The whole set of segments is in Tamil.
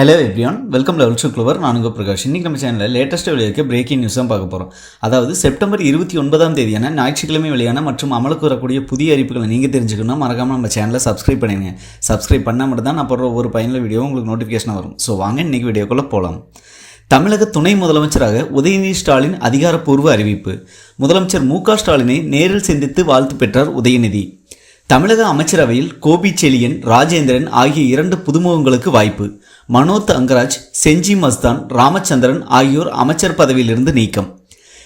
Hello everyone welcome level to clever நான் உங்கள் பிரகாஷ். இன்றைக்கி நம்ம சேனலில் லேட்டஸ்ட்டாக வெளியிருக்க பிரேக்கிங் நியூஸ் தான் பார்க்க போகிறோம் அதாவது செப்டம்பர் இருபத்தி ஒன்பதாம் தேதியான ஞாயிற்றுக்கிழமை வெளியான மற்றும் அமலுக்கு வரக்கூடிய புதிய அறிவிப்புகளை நீங்கள் தெரிஞ்சுக்கணும்னா மறக்காமல் நம்ம சேனலை சப்ஸ்கிரைப் பண்ணிடுங்க. சப்ஸ்கிரைப் பண்ணால் மட்டும் தான் நான் போடுற ஒரு பயனுள்ள வீடியோ உங்களுக்கு நோட்டிஃபிகேஷன் வரும். ஸோ வாங்க இன்றைக்கி வீடியோக்குள்ளே போகலாம் தமிழக துணை முதலமைச்சராக உதயநிதி ஸ்டாலின் அதிகாரப்பூர்வ அறிவிப்பு. முதலமைச்சர் மு க ஸ்டாலினை நேரில் சந்தித்து வாழ்த்து பெற்றார் உதயநிதி. தமிழக அமைச்சரவையில் கோபி செலியன் ராஜேந்திரன் ஆகிய இரண்டு புதுமுகங்களுக்கு வாய்ப்பு. மனோத் அங்கராஜ் செஞ்சி மஸ்தான் ராமச்சந்திரன் ஆகியோர் அமைச்சர் பதவியிலிருந்து நீக்கம்.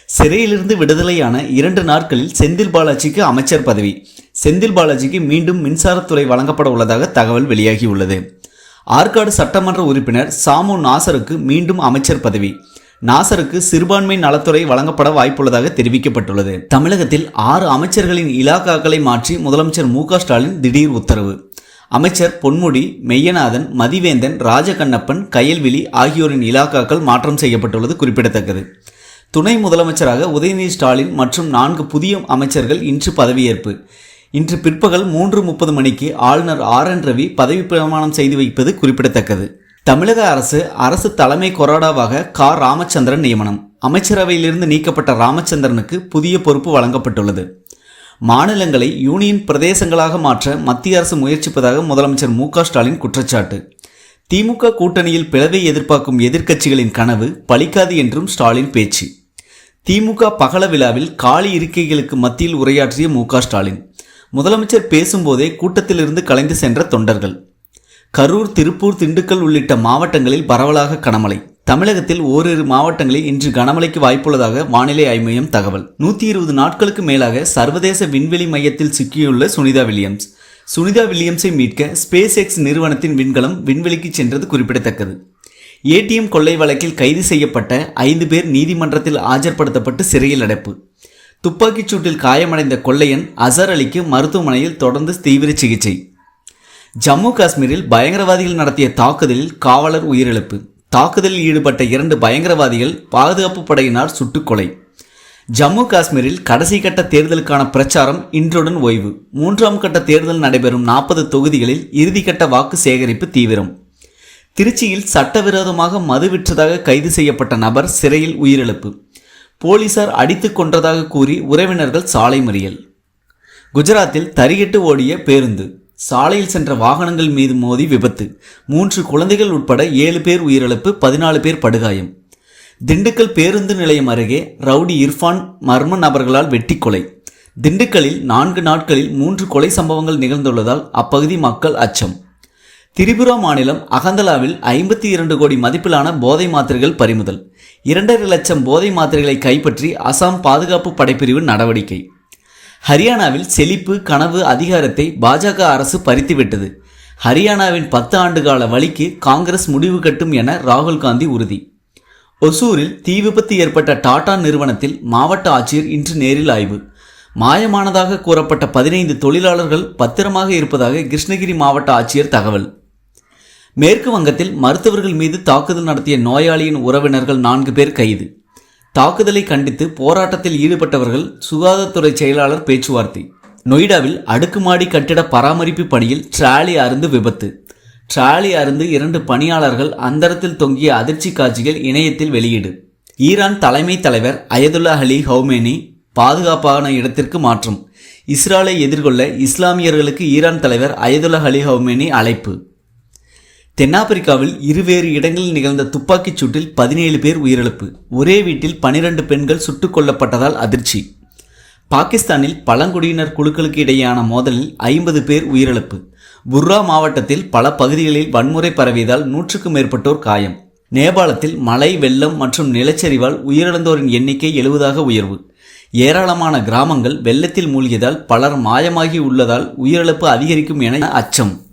சிறையிலிருந்து விடுதலையான இரண்டு நாட்களில் செந்தில் பாலாஜிக்கு அமைச்சர் பதவி. செந்தில் பாலாஜிக்கு மீண்டும் மின்சாரத்துறை வழங்கப்பட உள்ளதாக தகவல் வெளியாகியுள்ளது. ஆற்காடு சட்டமன்ற உறுப்பினர் சாமு நாசருக்கு மீண்டும் அமைச்சர் பதவி. நாசருக்கு சிறுபான்மை நலத்துறை வழங்கப்பட வாய்ப்புள்ளதாக தெரிவிக்கப்பட்டுள்ளது. தமிழகத்தில் ஆறு அமைச்சர்களின் இலாக்காக்களை மாற்றி முதலமைச்சர் மு ஸ்டாலின் திடீர் உத்தரவு. அமைச்சர் பொன்முடி மெய்யநாதன் மதிவேந்தன் ராஜகண்ணப்பன் கயல்விழி ஆகியோரின் இலாக்காக்கள் மாற்றம் செய்யப்பட்டுள்ளது குறிப்பிடத்தக்கது. துணை முதலமைச்சராக உதயநிதி ஸ்டாலின் மற்றும் நான்கு புதிய அமைச்சர்கள் இன்று பதவியேற்பு. இன்று பிற்பகல் மூன்று முப்பது மணிக்கு ஆளுநர் ஆர் என் ரவி பதவி பிரமாணம் செய்து வைப்பது குறிப்பிடத்தக்கது. தமிழக அரசு அரசு தலைமை கொறடாவாக கா. ராமச்சந்திரன் நியமனம். அமைச்சரவையிலிருந்து நீக்கப்பட்ட ராமச்சந்திரனுக்கு புதிய பொறுப்பு வழங்கப்பட்டுள்ளது. மாநிலங்களை யூனியன் பிரதேசங்களாக மாற்ற மத்திய அரசு முயற்சிப்பதாக முதலமைச்சர் மு ஸ்டாலின் குற்றச்சாட்டு. திமுக கூட்டணியில் பிளவை எதிர்பார்க்கும் எதிர்க்கட்சிகளின் கனவு பலிக்காது என்றும் ஸ்டாலின் பேச்சு. திமுக பகல விழாவில் காலி இருக்கைகளுக்கு மத்தியில் உரையாற்றிய மு ஸ்டாலின் முதலமைச்சர் பேசும்போதே கூட்டத்திலிருந்து கலைந்து சென்ற தொண்டர்கள். கரூர் திருப்பூர் திண்டுக்கல் உள்ளிட்ட மாவட்டங்களில் பரவலாக கனமழை. தமிழகத்தில் ஓரிரு மாவட்டங்களில் இன்று கனமழைக்கு வாய்ப்புள்ளதாக வானிலை ஆய்வு மையம் தகவல். நூற்றி இருபது நாட்களுக்கு மேலாக சர்வதேச விண்வெளி மையத்தில் சிக்கியுள்ள சுனிதா வில்லியம்ஸ். சுனிதா வில்லியம்ஸை மீட்க ஸ்பேஸ் எக்ஸ் நிறுவனத்தின் விண்கலம் விண்வெளிக்கு சென்றது குறிப்பிடத்தக்கது. ஏடிஎம் கொள்ளை வழக்கில் கைது செய்யப்பட்ட ஐந்து பேர் நீதிமன்றத்தில் ஆஜர்படுத்தப்பட்டு சிறையில் அடைப்பு. துப்பாக்கிச் சூட்டில் காயமடைந்த கொள்ளையன் அசர் அலிக்கு மருத்துவமனையில் தொடர்ந்து தீவிர சிகிச்சை. ஜம்மு காஷ்மீரில் பயங்கரவாதிகள் நடத்திய தாக்குதலில் காவலர் உயிரிழப்பு. தாக்குதலில் ஈடுபட்ட இரண்டு பயங்கரவாதிகள் பாதுகாப்பு படையினால் சுட்டுக்கொலை. ஜம்மு காஷ்மீரில் கடைசி கட்ட தேர்தலுக்கான பிரச்சாரம் இன்றுடன் ஓய்வு. மூன்றாம் கட்ட தேர்தல் நடைபெறும் நாற்பது தொகுதிகளில் இறுதிக்கட்ட வாக்கு சேகரிப்பு தீவிரம். திருச்சியில் சட்டவிரோதமாக மது விற்றதாக கைது செய்யப்பட்ட நபர் சிறையில் உயிரிழப்பு. போலீசார் அடித்துக் கொன்றதாக கூறி உறவினர்கள் சாலை மறியல். குஜராத்தில் தறிகெட்டு ஓடிய பேருந்து. சாலையில் சென்ற வாகனங்கள் மீது மோதி விபத்து. மூன்று குழந்தைகள் உட்பட ஏழு பேர் உயிரிழப்பு பதினாலு பேர் படுகாயம். திண்டுக்கல் பேருந்து நிலையம் அருகே ரவுடி இர்ஃபான் மர்ம நபர்களால் வெட்டி கொலை திண்டுக்கலில் நான்கு நாட்களில் மூன்று கொலை சம்பவங்கள் நிகழ்ந்துள்ளதால் அப்பகுதி மக்கள் அச்சம். திரிபுரா மாநிலம் அகந்தலாவில் ஐம்பத்தி இரண்டு கோடி மதிப்பிலான போதை மாத்திரைகள் பறிமுதல். இரண்டரை லட்சம் போதை மாத்திரைகளை கைப்பற்றி அசாம் பாதுகாப்பு படைப்பிரிவு நடவடிக்கை. ஹரியானாவில் செழிப்பு கனவு அதிகாரத்தை பாஜக அரசு பறித்துவிட்டது. ஹரியானாவின் பத்து ஆண்டுகால வழிக்கு காங்கிரஸ் முடிவு கட்டும் என ராகுல் காந்தி உறுதி. ஒசூரில் தீ விபத்து ஏற்பட்ட டாடா நிறுவனத்தில் மாவட்ட ஆட்சியர் இன்று நேரில் ஆய்வு. மாயமானதாக கூறப்பட்ட பதினைந்து தொழிலாளர்கள் பத்திரமாக இருப்பதாக கிருஷ்ணகிரி மாவட்ட ஆட்சியர் தகவல். மேற்கு வங்கத்தில் மருத்துவர்கள் மீது தாக்குதல் நடத்திய நோயாளியின் உறவினர்கள் நான்கு பேர் கைது. தாக்குதலை கண்டித்து போராட்டத்தில் ஈடுபட்டவர்கள் சுகாதாரத்துறை செயலாளர் பேச்சுவார்த்தை. நொய்டாவில் அடுக்குமாடி கட்டிட பராமரிப்பு பணியில் டிராலி அருந்து விபத்து. டிராலி அருந்து இரண்டு பணியாளர்கள் அந்தரத்தில் தொங்கிய அதிர்ச்சி காட்சிகள் இணையத்தில் வெளியீடு. ஈரான் தலைமை தலைவர் அயதுல்லா அலி ஹவுமேனி பாதுகாப்பான இடத்திற்கு மாற்றம். இஸ்ராலை எதிர்கொள்ள இஸ்லாமியர்களுக்கு ஈரான் தலைவர் அயதுல்லா அலி ஹவுமேனி அழைப்பு. தென்னாப்பிரிக்காவில் இருவேறு இடங்களில் நிகழ்ந்த துப்பாக்கிச் சூட்டில் பதினேழு பேர் உயிரிழப்பு. ஒரே வீட்டில் பனிரெண்டு பெண்கள் சுட்டுக் கொல்லப்பட்டதால் அதிர்ச்சி. பாகிஸ்தானில் பழங்குடியினர் குழுக்களுக்கு இடையேயான மோதலில் ஐம்பது பேர் உயிரிழப்பு. புர்ரா மாவட்டத்தில் பல பகுதிகளில் வன்முறை பரவியதால் நூற்றுக்கும் மேற்பட்டோர் காயம். நேபாளத்தில் மழை வெள்ளம் மற்றும் நிலச்சரிவால் உயிரிழந்தோரின் எண்ணிக்கை எழுபதாக உயர்வு. ஏராளமான கிராமங்கள் வெள்ளத்தில் மூழ்கியதால் பலர் மாயமாகி உள்ளதால் உயிரிழப்பு அதிகரிக்கும் என அச்சம்.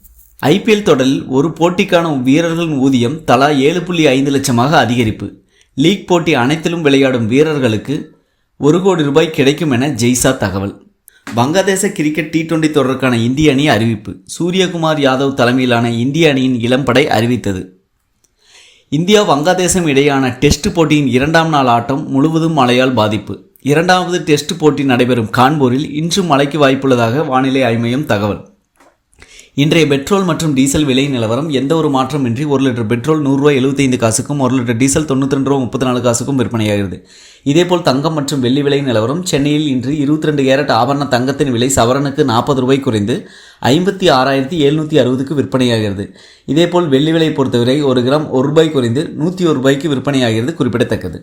ஐபிஎல் தொடரில் ஒரு போட்டிக்கான வீரர்களின் ஊதியம் தலா ஏழு புள்ளி ஐந்து லட்சமாக அதிகரிப்பு. லீக் போட்டி அனைத்திலும் விளையாடும் வீரர்களுக்கு ஒரு கோடி ரூபாய் கிடைக்கும் என ஜெய்சா தகவல். வங்கதேச கிரிக்கெட் டி டுவெண்டி தொடருக்கான இந்திய அணி அறிவிப்பு. சூரியகுமார் யாதவ் தலைமையிலான இந்திய அணியின் இளம்படை அறிவித்தது. இந்தியா வங்கதேசம் இடையேயான டெஸ்ட் போட்டியின் இரண்டாம் நாள் ஆட்டம் முழுவதும் மழையால் பாதிப்பு. இரண்டாவது டெஸ்ட் போட்டி நடைபெறும் கான்பூரில் இன்று மழைக்கு வாய்ப்புள்ளதாக வானிலை ஆய்மையம் தகவல். இன்றைய பெட்ரோல் மற்றும் டீசல் விலை நிலவரம் எந்த ஒரு மாற்றமின்றி ஒரு லிட்டர் பெட்ரோல் நூறுரூவா எழுபத்தைந்து காசுக்கும் ஒரு லிட்டர் டீசல் தொண்ணூற்றி ரெண்டு ரூபா முப்பத்தி நாலு காசுக்கும் விற்பனையாகிறது. இதேபோல் தங்கம் மற்றும் வெள்ளி விலை நிலவரம் சென்னையில் இன்று இருபத்தி ரெண்டு கேரட் ஆபரண தங்கத்தின் விலை சவரனுக்கு நாற்பது ரூபாய் குறைந்து ஐம்பத்தி ஆறாயிரத்தி எழுநூற்றி அறுபதுக்கு விற்பனையாகிறது. இதேபோல் வெள்ளி விலை பொறுத்தவரை ஒரு கிராம் ஒரு ரூபாய் குறைந்து நூற்றி ஒரு ரூபாய்க்கு விற்பனையாகிறது குறிப்பிடத்தக்கது.